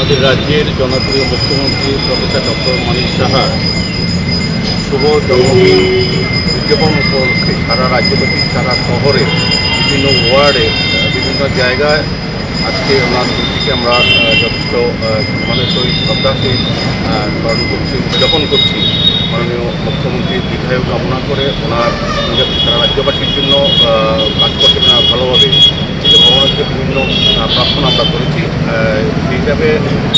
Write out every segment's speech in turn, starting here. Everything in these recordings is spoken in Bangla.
আমাদের রাজ্যের জনপ্রিয় মুখ্যমন্ত্রী প্রফেসর ডক্টর মানিক সাহা শুভ জন্মদিন উদযাপন উপলক্ষে সারা রাজ্যব্যাপী, সারা শহরে বিভিন্ন ওয়ার্ডে, বিভিন্ন জায়গায় আজকে ওনার দিনটিকে আমরা যথেষ্ট সম্মানের সহিত শ্রদ্ধার সহিত স্মরণ করছি, উদযাপন করছি। মাননীয় মুখ্যমন্ত্রীর দীর্ঘায়ু কামনা করে ওনার সারা রাজ্যবাসীর জন্য কাজ করতে ভালোভাবে ভগবানের বিভিন্ন প্রার্থনা আমরা করেছি। হিসাবে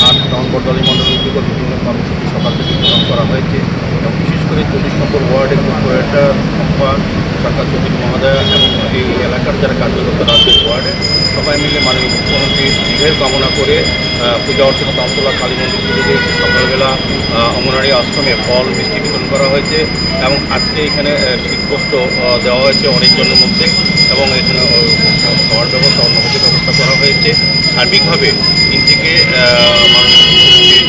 আট নভেম্বর দলী মণ্ডল উদ্যোগের বিভিন্ন কর্মসূচি সকাল থেকে গ্রহণ করা হয়েছে এবং বিশেষ করে চল্লিশ নম্বর ওয়ার্ডের কোয়েটার সম্পা সরকার সচিব মহোদয় এবং এই এলাকার যারা কার্যকর্তারা আছে ওয়ার্ডে, সবাই মিলে মাননীয় মুখ্যমন্ত্রীর দীর্ঘের কামনা করে পূজা অর্চনা তামতলা কালী মন্দির দিয়েছে সকালবেলা অঙ্গনারী আশ্রমে ফল মিষ্টি বিতরণ করা হয়েছে এবং আজকে এখানে আহ, দেওয়া হয়েছে অনেকজনের মধ্যে এবং এখানে খাওয়ার ব্যবস্থা অন্নভোজের ব্যবস্থা করা হয়েছে। সার্বিকভাবে আহ, মাননীয়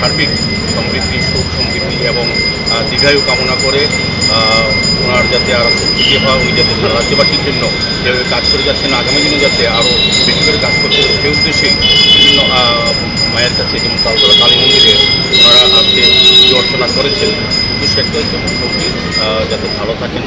সার্বিক সমৃদ্ধি সুখ সমৃদ্ধি এবং দীর্ঘায়ু কামনা করে ওনার যাতে আরও শক্তি হয় উনি যাতে সারা রাজ্যবাসীর জন্য যেভাবে কাজ করে যাচ্ছেন আগামী দিনে যাতে আরও বেশি করে কাজ করতে সেই উদ্দেশ্যেই মায়ের কাছে এবং তালতলা কালী মন্দিরে ওনারা আজকে পুজো অর্চনা করেছেন উদ্দেশ্য সেটা আহ, যাতে ভালো থাকেন